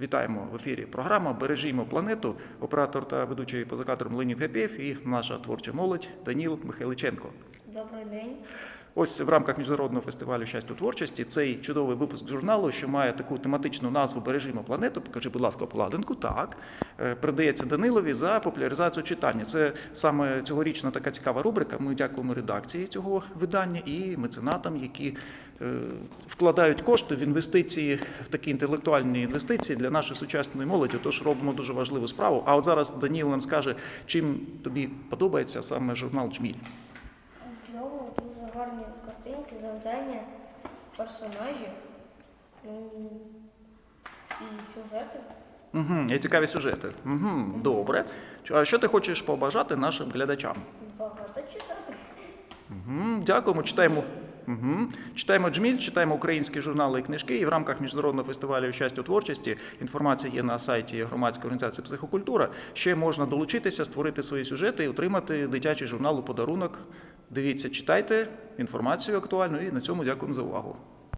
Вітаємо в ефірі. Програма Бережімо планету. Оператор та ведучий поза кадром Леонід Гапєв і наша творча молодь Даніл Михайличенко. Добрий день. Ось в рамках міжнародного фестивалю щастя творчості цей чудовий випуск журналу, що має таку тематичну назву Бережімо планету. Покажи, будь ласка, обкладинку. Так е, передається Данилові за популяризацію читання. Це саме цьогорічна така цікава рубрика. Ми дякуємо редакції цього видання і меценатам, які е, вкладають кошти в інвестиції в такі інтелектуальні інвестиції для нашої сучасної молоді. Тож робимо дуже важливу справу. А от зараз Даніл нам скаже, чим тобі подобається саме журнал Джміль. В ньому дуже гарні картинки, завдання, персонажі і сюжети. Угу, є цікаві сюжети. Угу, добре. А що ти хочеш побажати нашим глядачам? Багато читати. Угу, дякуємо, читаємо. Угу. Читаємо джміль, читаємо українські журнали і книжки. І в рамках міжнародного фестивалю щастя у творчості інформація є на сайті громадської організації психокультура. Ще можна долучитися, створити свої сюжети і отримати дитячий журнал у подарунок. Дивіться, читайте інформацію актуальну і на цьому дякуємо за увагу.